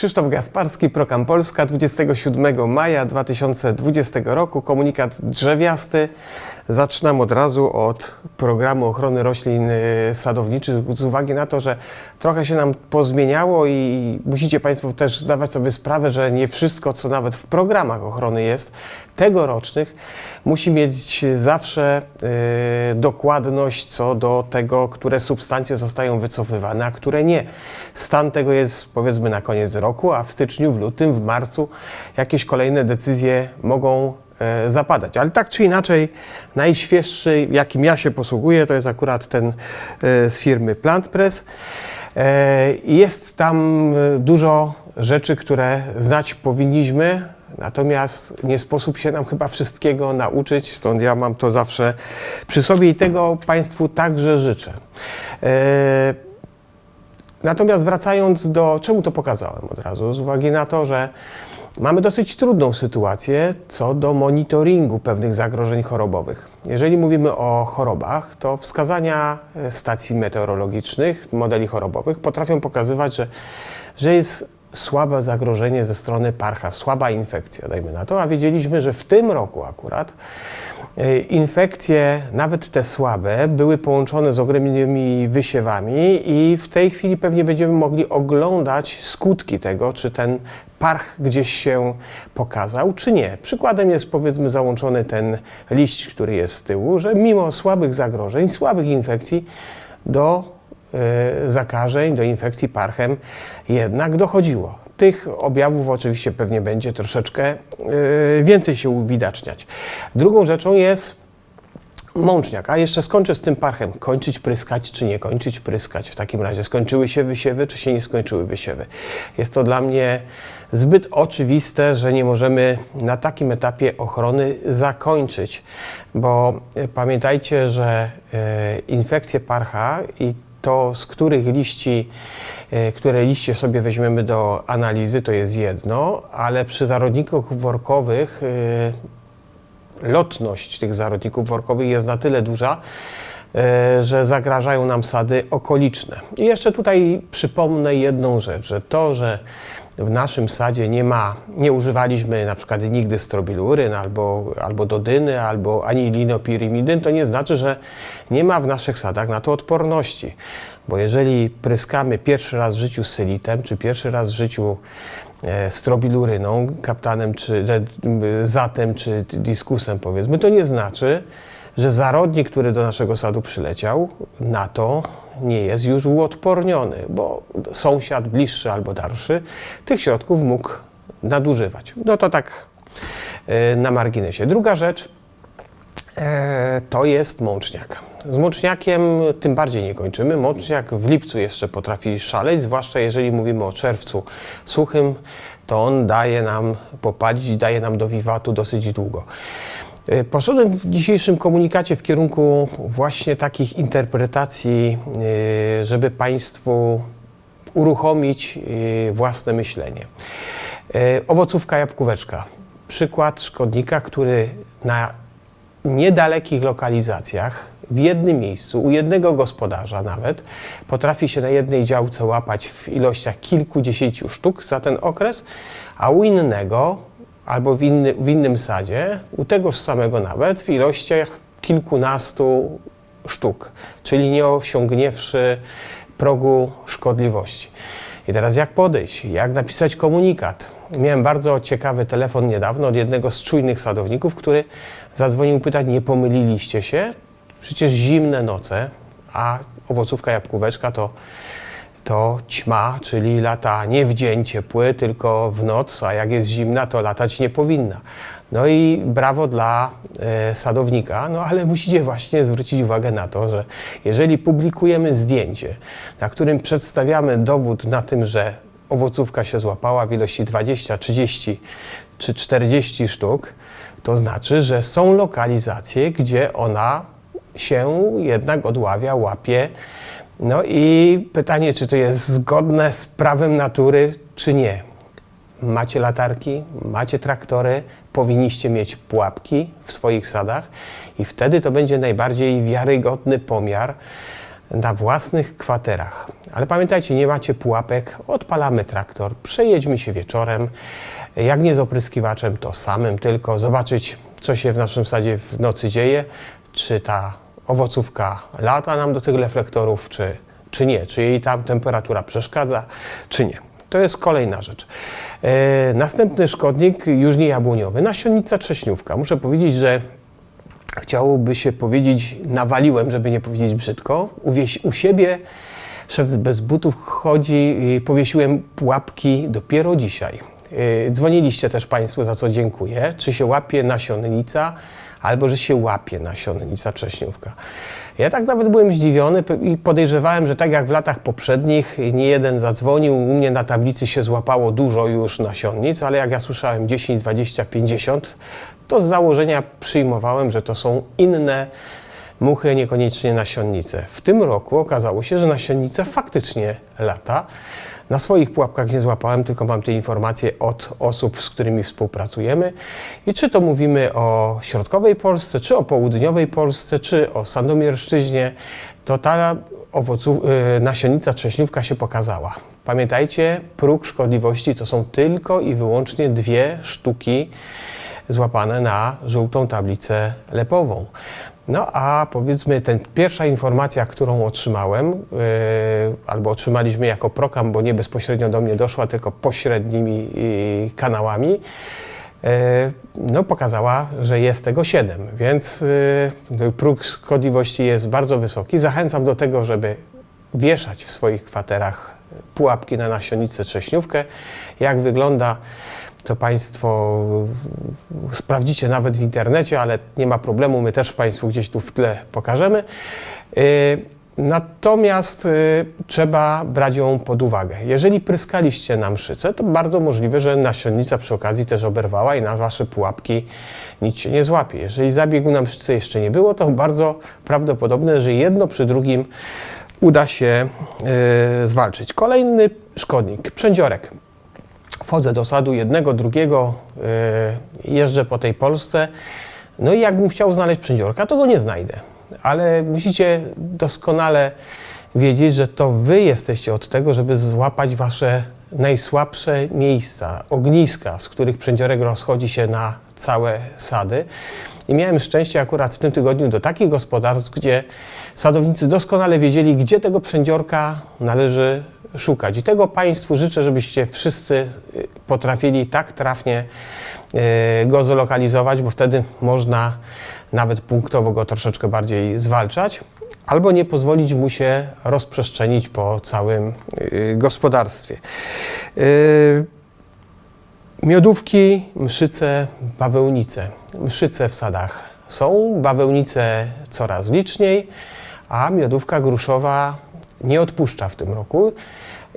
Krzysztof Gasparski, Prokam Polska, 27 maja 2020 roku. Komunikat drzewiasty. Zaczynam od razu od programu ochrony roślin y, sadowniczych z uwagi na to, że trochę się nam pozmieniało i musicie Państwo też zdawać sobie sprawę, że nie wszystko, co nawet w programach ochrony jest tegorocznych, musi mieć zawsze y, dokładność co do tego, które substancje zostają wycofywane, a które nie. Stan tego jest powiedzmy na koniec roku, a w styczniu, w lutym, w marcu jakieś kolejne decyzje mogą zapadać. Ale tak czy inaczej, najświeższy, jakim ja się posługuję, to jest akurat ten e, z firmy PlantPress. E, Jest tam e, dużo rzeczy, które znać powinniśmy, natomiast nie sposób się nam chyba wszystkiego nauczyć, stąd ja mam to zawsze przy sobie i tego Państwu także życzę. E, Natomiast wracając do, czemu to pokazałem od razu? Z uwagi na to, że mamy dosyć trudną sytuację co do monitoringu pewnych zagrożeń chorobowych. Jeżeli mówimy o chorobach, to wskazania e, stacji meteorologicznych, modeli chorobowych potrafią pokazywać, że, że jest słabe zagrożenie ze strony parcha, słaba infekcja, dajmy na to, a wiedzieliśmy, że w tym roku akurat infekcje, nawet te słabe, były połączone z ogromnymi wysiewami i w tej chwili pewnie będziemy mogli oglądać skutki tego, czy ten parch gdzieś się pokazał, czy nie. Przykładem jest powiedzmy załączony ten liść, który jest z tyłu, że mimo słabych zagrożeń, słabych infekcji do e, zakażeń, do infekcji parchem jednak dochodziło. Tych objawów oczywiście pewnie będzie troszeczkę e, więcej się uwidaczniać. Drugą rzeczą jest Mączniak, a jeszcze skończę z tym parchem. Kończyć pryskać, czy nie kończyć pryskać? W takim razie skończyły się wysiewy, czy się nie skończyły wysiewy? Jest to dla mnie zbyt oczywiste, że nie możemy na takim etapie ochrony zakończyć, bo pamiętajcie, że e, infekcje parcha i to, z których liści, e, które liście sobie weźmiemy do analizy, to jest jedno, ale przy zarodnikach workowych e, lotność tych zarodników workowych jest na tyle duża, e, że zagrażają nam sady okoliczne. I jeszcze tutaj przypomnę jedną rzecz, że to, że w naszym sadzie nie ma, nie używaliśmy na przykład nigdy strobiluryn albo, albo dodyny, albo ani linopirimidyn, to nie znaczy, że nie ma w naszych sadach na to odporności. Bo jeżeli pryskamy pierwszy raz w życiu sylitem, czy pierwszy raz w życiu e, strobiluryną, kaptanem, czy e, zatem, czy diskusem powiedzmy, to nie znaczy, że zarodnik, który do naszego sadu przyleciał, na to nie jest już uodporniony, bo sąsiad bliższy albo dalszy tych środków mógł nadużywać. No to tak e, na marginesie. Druga rzecz e, to jest mączniak. Z mączniakiem tym bardziej nie kończymy. Mączniak w lipcu jeszcze potrafi szaleć, zwłaszcza jeżeli mówimy o czerwcu suchym, to on daje nam popalić i daje nam do wiwatu dosyć długo. E, Poszedłem w dzisiejszym komunikacie w kierunku właśnie takich interpretacji, e, żeby Państwu uruchomić e, własne myślenie. Owocówka jabłkóweczka. Przykład szkodnika, który na niedalekich lokalizacjach, w jednym miejscu, u jednego gospodarza nawet, potrafi się na jednej działce łapać w ilościach kilkudziesięciu sztuk za ten okres, a u innego albo w, inny, w innym sadzie, u tegoż samego nawet, w ilościach kilkunastu sztuk, czyli nie osiągniewszy progu szkodliwości. I teraz jak podejść? Jak napisać komunikat? Miałem bardzo ciekawy telefon niedawno od jednego z czujnych sadowników, który zadzwonił pytać, nie pomyliliście się? Przecież zimne noce, a owocówka jabłkóweczka to, to ćma, czyli lata nie w dzień ciepły, tylko w noc, a jak jest zimna, to latać nie powinna. No i brawo dla e, sadownika, no ale musicie właśnie zwrócić uwagę na to, że jeżeli publikujemy zdjęcie, na którym przedstawiamy dowód na tym, że owocówka się złapała w ilości 20, 30 czy 40 sztuk, to znaczy, że są lokalizacje, gdzie ona się jednak odławia, łapie. No i pytanie, czy to jest zgodne z prawem natury, czy nie. Macie latarki, macie traktory, powinniście mieć pułapki w swoich sadach i wtedy to będzie najbardziej wiarygodny pomiar na własnych kwaterach. Ale pamiętajcie, nie macie pułapek, odpalamy traktor, przejedźmy się wieczorem, jak nie z opryskiwaczem, to samym tylko, zobaczyć, co się w naszym sadzie w nocy dzieje, czy ta owocówka lata nam do tych reflektorów, czy, czy nie, czy jej tam temperatura przeszkadza, czy nie. To jest kolejna rzecz. E, następny szkodnik, już nie jabłoniowy, nasionnica trześniówka. Muszę powiedzieć, że chciałoby się powiedzieć, nawaliłem, żeby nie powiedzieć brzydko. U, siebie szef bez butów chodzi powiesiłem pułapki dopiero dzisiaj. Yy, Dzwoniliście też Państwo, za co dziękuję. Czy się łapie nasionnica, albo że się łapie nasionnica trześniówka. Ja tak nawet byłem zdziwiony i podejrzewałem, że tak jak w latach poprzednich nie jeden zadzwonił, u mnie na tablicy się złapało dużo już nasionnic, ale jak ja słyszałem 10, 20, 50, to z założenia przyjmowałem, że to są inne muchy, niekoniecznie nasionnice. W tym roku okazało się, że nasionnica faktycznie lata. Na swoich pułapkach nie złapałem, tylko mam te informacje od osób, z którymi współpracujemy. I czy to mówimy o środkowej Polsce, czy o południowej Polsce, czy o Sandomierszczyźnie, to ta owoców, yy, nasionnica trześniówka się pokazała. Pamiętajcie, próg szkodliwości to są tylko i wyłącznie dwie sztuki złapane na żółtą tablicę lepową. No a powiedzmy, ten pierwsza informacja, którą otrzymałem, yy, albo otrzymaliśmy jako prokam, bo nie bezpośrednio do mnie doszła, tylko pośrednimi yy, kanałami, yy, no pokazała, że jest tego 7, więc yy, próg szkodliwości jest bardzo wysoki. Zachęcam do tego, żeby wieszać w swoich kwaterach pułapki na nasionnicę trześniówkę. Jak wygląda to Państwo sprawdzicie nawet w internecie, ale nie ma problemu, my też Państwu gdzieś tu w tle pokażemy. Yy, Natomiast y, trzeba brać ją pod uwagę. Jeżeli pryskaliście na mszycę, to bardzo możliwe, że nasionnica przy okazji też oberwała i na Wasze pułapki nic się nie złapie. Jeżeli zabiegu na mszycę jeszcze nie było, to bardzo prawdopodobne, że jedno przy drugim uda się y, zwalczyć. Kolejny szkodnik, przędziorek. Wchodzę do sadu jednego, drugiego, yy, jeżdżę po tej Polsce. No i jakbym chciał znaleźć przędziorka, to go nie znajdę. Ale musicie doskonale wiedzieć, że to wy jesteście od tego, żeby złapać wasze najsłabsze miejsca, ogniska, z których przędziorek rozchodzi się na całe sady. I miałem szczęście akurat w tym tygodniu do takich gospodarstw, gdzie sadownicy doskonale wiedzieli, gdzie tego przędziorka należy szukać. I tego Państwu życzę, żebyście wszyscy y, potrafili tak trafnie y, go zlokalizować, bo wtedy można nawet punktowo go troszeczkę bardziej zwalczać, albo nie pozwolić mu się rozprzestrzenić po całym y, gospodarstwie. Miodówki, mszyce, bawełnice. Mszyce w sadach są, bawełnice coraz liczniej, a miodówka gruszowa nie odpuszcza w tym roku.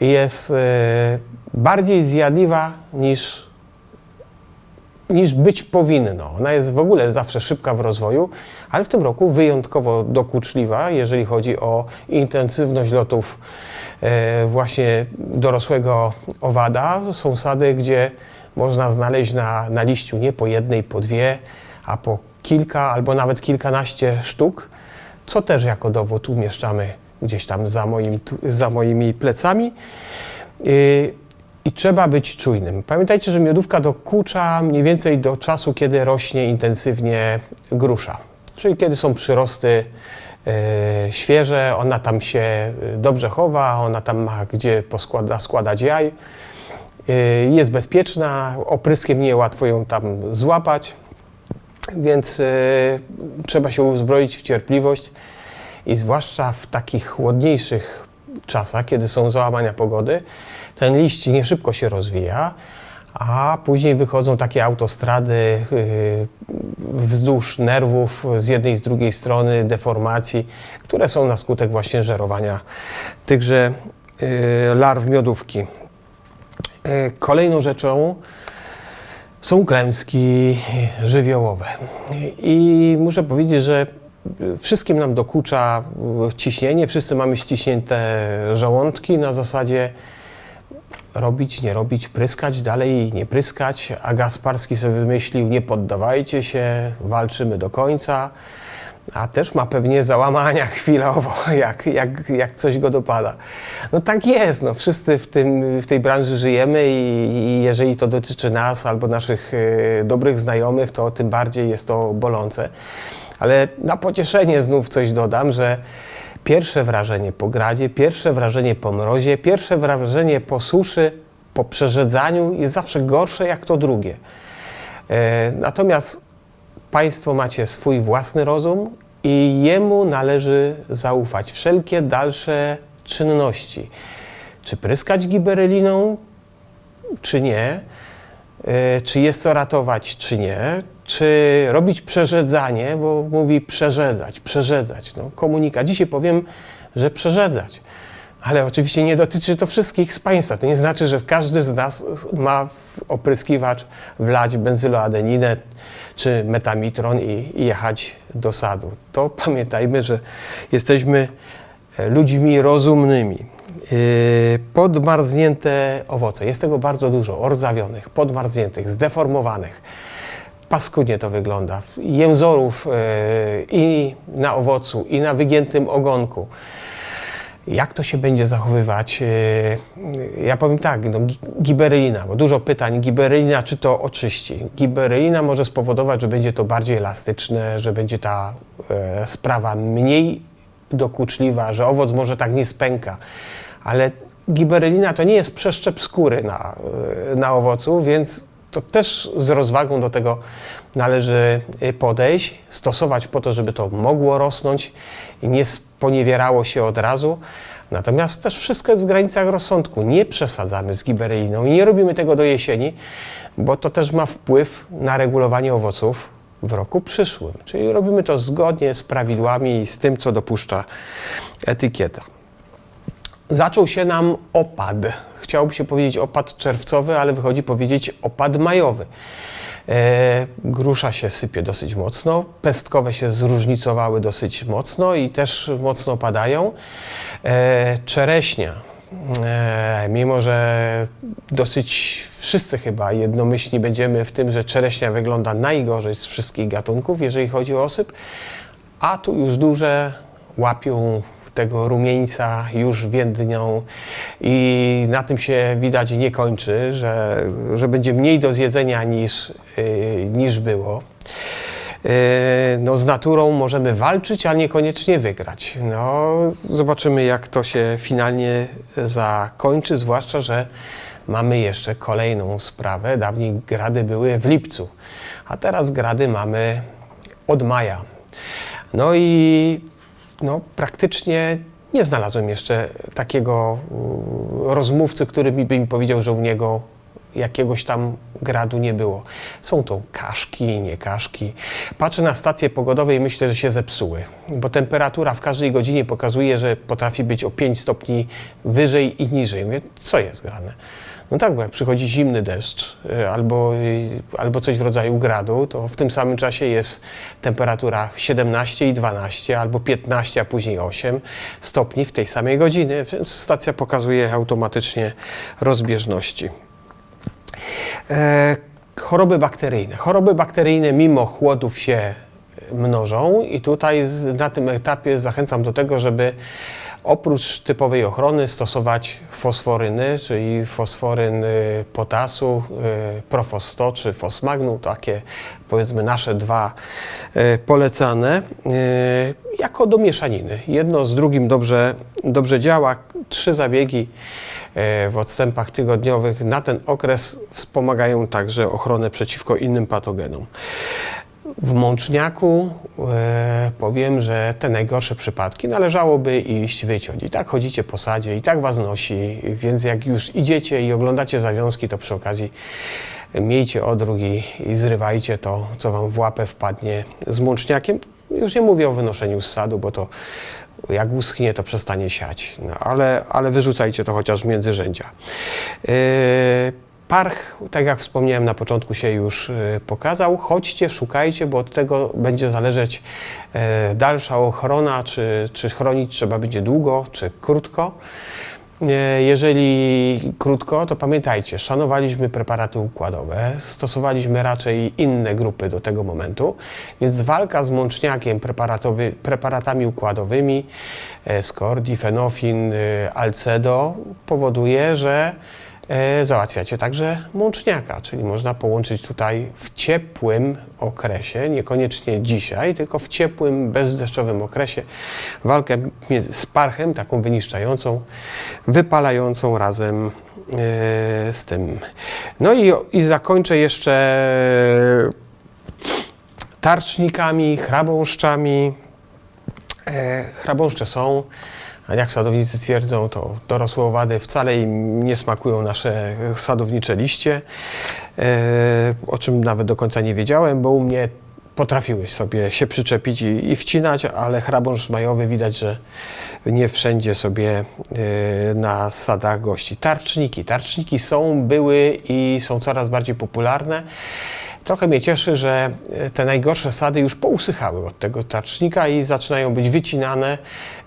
Jest e, bardziej zjadliwa niż, niż być powinno. Ona jest w ogóle zawsze szybka w rozwoju, ale w tym roku wyjątkowo dokuczliwa, jeżeli chodzi o intensywność lotów e, właśnie dorosłego owada. Są sady, gdzie można znaleźć na, na liściu nie po jednej, po dwie, a po kilka albo nawet kilkanaście sztuk, co też jako dowód umieszczamy gdzieś tam za, moim, za moimi plecami. Yy, I trzeba być czujnym. Pamiętajcie, że miodówka dokucza mniej więcej do czasu, kiedy rośnie intensywnie grusza. Czyli kiedy są przyrosty yy, świeże, ona tam się yy, dobrze chowa, ona tam ma gdzie poskłada, składać jaj. Jest bezpieczna, opryskiem nie łatwo ją tam złapać, więc trzeba się uzbroić w cierpliwość i zwłaszcza w takich chłodniejszych czasach, kiedy są załamania pogody, ten liść nie szybko się rozwija, a później wychodzą takie autostrady yy, wzdłuż nerwów z jednej i z drugiej strony, deformacji, które są na skutek właśnie żerowania tychże yy, larw miodówki. Yy, Kolejną rzeczą są klęski żywiołowe. I muszę powiedzieć, że wszystkim nam dokucza y, ciśnienie, wszyscy mamy ściśnięte żołądki na zasadzie robić, nie robić, pryskać dalej, nie pryskać, a Gasparski sobie wymyślił, nie poddawajcie się, walczymy do końca. a też ma pewnie załamania chwilowo, jak, jak, jak coś go dopada. No tak jest, no wszyscy w, tym, w tej branży żyjemy i, i jeżeli to dotyczy nas albo naszych e, dobrych znajomych, to tym bardziej jest to bolące. Ale na pocieszenie znów coś dodam, że pierwsze wrażenie po gradzie, pierwsze wrażenie po mrozie, pierwsze wrażenie po suszy, po przerzedzaniu jest zawsze gorsze jak to drugie. E, Natomiast Państwo macie swój własny rozum i jemu należy zaufać. Wszelkie dalsze czynności, czy pryskać giberyliną, czy nie, e, czy jest co ratować, czy nie, czy robić przerzedzanie, bo mówi przerzedzać, przerzedzać. No, komunikat. Dzisiaj powiem, że przerzedzać. Ale oczywiście nie dotyczy to wszystkich z Państwa. To nie znaczy, że każdy z nas ma w opryskiwacz wlać benzyloadeninę czy metamitron i, i jechać do sadu. To pamiętajmy, że jesteśmy ludźmi rozumnymi. Yy, Podmarznięte owoce. Jest tego bardzo dużo. Orzawionych, podmarzniętych, zdeformowanych. Paskudnie to wygląda. Jęzorów yy, i na owocu, i na wygiętym ogonku. Jak to się będzie zachowywać? Yy, Ja powiem tak, no, gi- giberylina, bo dużo pytań. Giberylina, czy to oczyści? Giberylina może spowodować, że będzie to bardziej elastyczne, że będzie ta e, sprawa mniej dokuczliwa, że owoc może tak nie spęka. Ale giberylina to nie jest przeszczep skóry na, e, na owocu, więc to też z rozwagą do tego należy y, podejść, stosować po to, żeby to mogło rosnąć i nie sponiewierało się od razu. Natomiast też wszystko jest w granicach rozsądku. Nie przesadzamy z giberyliną i nie robimy tego do jesieni, bo to też ma wpływ na regulowanie owoców w roku przyszłym. Czyli robimy to zgodnie z prawidłami i z tym, co dopuszcza etykieta zaczął się nam opad. Chciałoby się powiedzieć opad czerwcowy, ale wychodzi powiedzieć opad majowy. E, grusza się sypie dosyć mocno, pestkowe się zróżnicowały dosyć mocno i też mocno padają. E, czereśnia, e, mimo że dosyć wszyscy chyba jednomyślni będziemy w tym, że czereśnia wygląda najgorzej z wszystkich gatunków, jeżeli chodzi o osyp, a tu już duże łapią tego rumieńca, już więdnią i na tym się widać nie kończy, że, że będzie mniej do zjedzenia niż, yy, niż było. Yy, No, z naturą możemy walczyć, a niekoniecznie wygrać. No, zobaczymy, jak to się finalnie zakończy, zwłaszcza, że mamy jeszcze kolejną sprawę. Dawniej grady były w lipcu, a teraz grady mamy od maja. No i no, praktycznie nie znalazłem jeszcze takiego y, rozmówcy, który by mi powiedział, że u niego jakiegoś tam gradu nie było. Są to kaszki, nie kaszki. Patrzę na stacje pogodowe i myślę, że się zepsuły, bo temperatura w każdej godzinie pokazuje, że potrafi być o 5 stopni wyżej i niżej. Mówię, co jest grane? No tak, bo jak przychodzi zimny deszcz y, albo, y, albo coś w rodzaju gradu, to w tym samym czasie jest temperatura 17 i 12 albo 15, a później 8 stopni w tej samej godzinie, więc stacja pokazuje automatycznie rozbieżności. E, choroby bakteryjne. Choroby bakteryjne mimo chłodów się mnożą i tutaj na tym etapie zachęcam do tego, żeby oprócz typowej ochrony stosować fosforyny, czyli fosforyn y, potasu, Profos 100 czy Fosmagnum, takie powiedzmy nasze dwa polecane, jako do mieszaniny. Jedno z drugim dobrze, dobrze działa. Trzy zabiegi e, w odstępach tygodniowych na ten okres wspomagają także ochronę przeciwko innym patogenom. W mączniaku e, powiem, że te najgorsze przypadki należałoby iść wyciąć. I tak chodzicie po sadzie, i tak was nosi, więc jak już idziecie i oglądacie zawiązki, to przy okazji miejcie odruch i, i zrywajcie to, co wam w łapę wpadnie z mączniakiem. Już nie mówię o wynoszeniu z sadu, bo to jak uschnie, to przestanie siać, no, ale, ale wyrzucajcie to chociaż w międzyrzędzia. Yy, Parch, tak jak wspomniałem na początku, się już yy, pokazał. Chodźcie, szukajcie, bo od tego będzie zależeć yy, dalsza ochrona, czy, czy chronić trzeba będzie długo, czy krótko. E, jeżeli krótko, to pamiętajcie, szanowaliśmy preparaty układowe, stosowaliśmy raczej inne grupy do tego momentu, więc walka z mączniakiem preparatami układowymi, e, Scordi, Fenofin, e, Alcedo powoduje, że załatwiacie także mączniaka, czyli można połączyć tutaj w ciepłym okresie, niekoniecznie dzisiaj, tylko w ciepłym, bezdeszczowym okresie walkę z parchem, taką wyniszczającą, wypalającą razem e, z tym. No i, i zakończę jeszcze tarcznikami, chrabąszczami. E, chrabąszcze są, jak sadownicy twierdzą, to dorosłe owady wcale im nie smakują nasze sadownicze liście, e, o czym nawet do końca nie wiedziałem, bo u mnie potrafiły sobie się przyczepić i, i wcinać, ale chrabąszcz majowy widać, że nie wszędzie sobie e, na sadach gości. Tarczniki. Tarczniki są, były i są coraz bardziej popularne. Trochę mnie cieszy, że e, te najgorsze sady już pousychały od tego tarcznika i zaczynają być wycinane,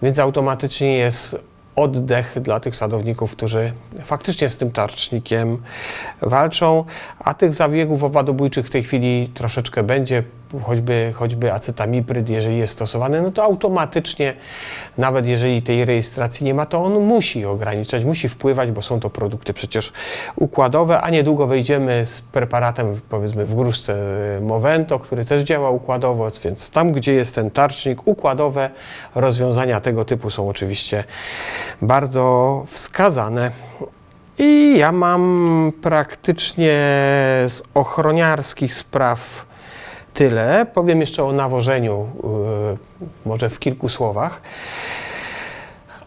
więc automatycznie jest oddech dla tych sadowników, którzy faktycznie z tym tarcznikiem walczą, a tych zabiegów owadobójczych w tej chwili troszeczkę będzie, choćby, choćby acetamipryt, jeżeli jest stosowany, no to automatycznie, nawet jeżeli tej rejestracji nie ma, to on musi ograniczać, musi wpływać, bo są to produkty przecież układowe, a niedługo wejdziemy z preparatem, powiedzmy w gruszce Movento, który też działa układowo, więc tam, gdzie jest ten tarcznik, układowe rozwiązania tego typu są oczywiście bardzo wskazane. I ja mam praktycznie z ochroniarskich spraw tyle. Powiem jeszcze o nawożeniu, yy, może w kilku słowach.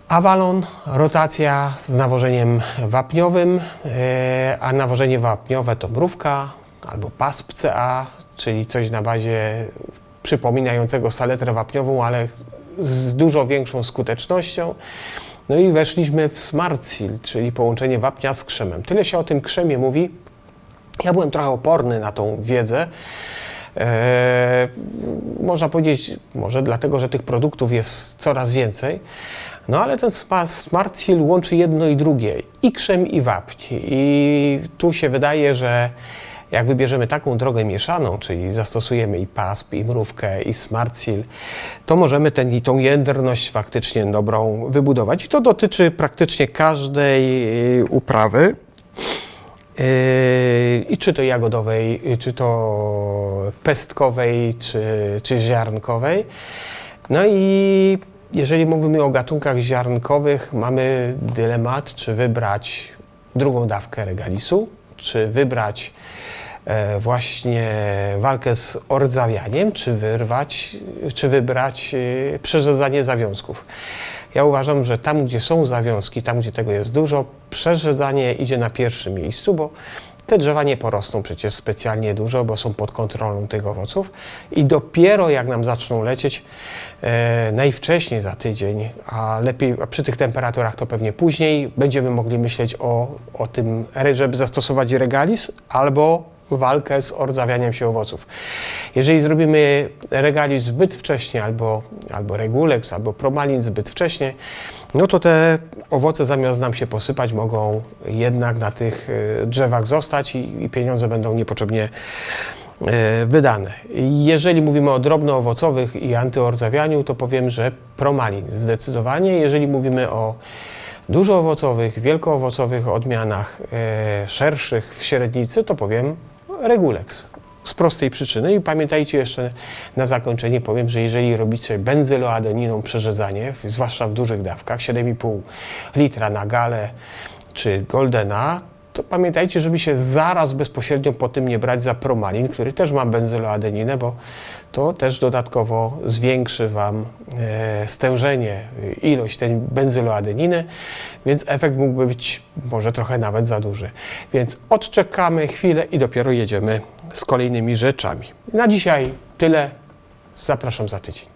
Avalon, rotacja z nawożeniem wapniowym, yy, a nawożenie wapniowe to mrówka albo PASP CA, czyli coś na bazie przypominającego saletrę wapniową, ale z dużo większą skutecznością. No i weszliśmy w Smart Seal, czyli połączenie wapnia z krzemem. Tyle się o tym krzemie mówi. Ja byłem trochę oporny na tą wiedzę. Eee, można powiedzieć, może dlatego, że tych produktów jest coraz więcej. No ale ten sma- Smart Seal łączy jedno i drugie, i krzem, i wapń. I tu się wydaje, że jak wybierzemy taką drogę mieszaną, czyli zastosujemy i PASP, i mrówkę, i Smart Seal, to możemy ten, i tą jędrność faktycznie dobrą wybudować. I to dotyczy praktycznie każdej y, uprawy. Yy, I czy to jagodowej, czy to pestkowej, czy, czy ziarnkowej. No i jeżeli mówimy o gatunkach ziarnkowych, mamy dylemat, czy wybrać drugą dawkę regalisu, czy wybrać e, właśnie walkę z ordzawianiem, czy wyrwać, czy wybrać e, przerzedzanie zawiązków. Ja uważam, że tam, gdzie są zawiązki, tam, gdzie tego jest dużo, przerzedzanie idzie na pierwszym miejscu, bo te drzewa nie porosną przecież specjalnie dużo, bo są pod kontrolą tych owoców. I dopiero jak nam zaczną lecieć, e, najwcześniej za tydzień, a lepiej a przy tych temperaturach to pewnie później, będziemy mogli myśleć o, o tym, żeby zastosować regalis albo walkę z ordzawianiem się owoców. Jeżeli zrobimy regalis zbyt wcześnie, albo, albo regulex, albo promalin zbyt wcześnie, no to te owoce zamiast nam się posypać, mogą jednak na tych e, drzewach zostać i, i pieniądze będą niepotrzebnie e, wydane. Jeżeli mówimy o drobnoowocowych i antyordzawianiu, to powiem, że promalin zdecydowanie. Jeżeli mówimy o dużo owocowych, wielkoowocowych odmianach e, szerszych w średnicy, to powiem Regulex. Z prostej przyczyny i pamiętajcie jeszcze na zakończenie powiem, że jeżeli robicie benzyloadeniną przerzedzanie, zwłaszcza w dużych dawkach, 7,5 litra na galę czy Goldena, to pamiętajcie, żeby się zaraz bezpośrednio po tym nie brać za promalin, który też ma benzyloadeninę, bo to też dodatkowo zwiększy Wam e, stężenie, e, ilość tej benzyloadeniny, więc efekt mógłby być może trochę nawet za duży. Więc odczekamy chwilę i dopiero jedziemy z kolejnymi rzeczami. Na dzisiaj tyle. Zapraszam za tydzień.